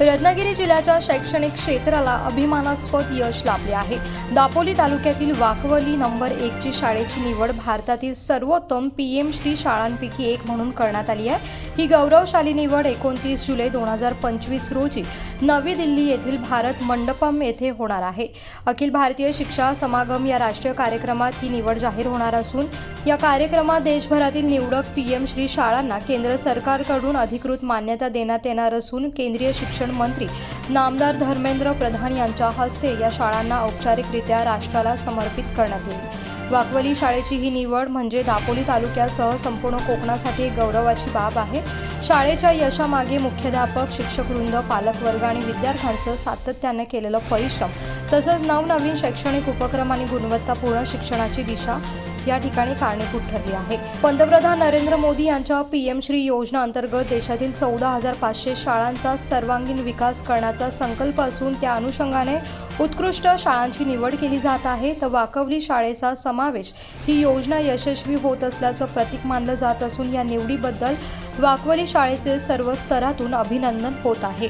रत्नागिरी जिल्ह्याच्या शैक्षणिक क्षेत्राला अभिमानास्पद यश लाभले आहे. दापोली तालुक्यातील वाकवली नंबर एकची शाळेची निवड भारतातील सर्वोत्तम पी एम श्री शाळांपैकी एक म्हणून करण्यात आली आहे. ही गौरवशाली निवड एकोणतीस जुलै दोन हजार पंचवीस रोजी नवी दिल्ली येथील भारत मंडपम येथे होणार आहे. अखिल भारतीय शिक्षा समागम या राष्ट्रीय कार्यक्रमात ही निवड जाहीर होणार असून या कार्यक्रमात देशभरातील निवडक पी एम श्री शाळांना केंद्र सरकारकडून अधिकृत मान्यता देण्यात येणार असून केंद्रीय शिक्षण मंत्री नामदार धर्मेंद्र प्रधान यांच्या हस्ते या शाळांना औपचारिकरित्या राष्ट्राला समर्पित करण्यात येईल. वाकवली शाळेची ही निवड म्हणजे दापोली तालुक्यासह संपूर्ण कोकणासाठी एक गौरवाची बाब आहे. शाळेच्या यशामागे मुख्याध्यापक शिक्षकवृंद पालकवर्ग आणि विद्यार्थ्यांचं सातत्याने केलेलं परिश्रम तसंच नवनवीन शैक्षणिक उपक्रम आणि गुणवत्तापूर्ण शिक्षणाची दिशा या ठिकाणी कारणीभूत ठरली आहे. पंतप्रधान नरेंद्र मोदी यांच्या पी एम श्री योजना अंतर्गत देशातील चौदा हजार पाचशे शाळांचा सर्वांगीण विकास करण्याचा संकल्प असून त्या अनुषंगाने उत्कृष्ट शाळांची निवड केली जात आहे. तर वाकवली शाळेचा समावेश ही योजना यशस्वी होत असल्याचं प्रतीक मानलं जात असून या निवडीबद्दल वाकवली शाळेचे सर्व स्तरातून अभिनंदन होत आहे.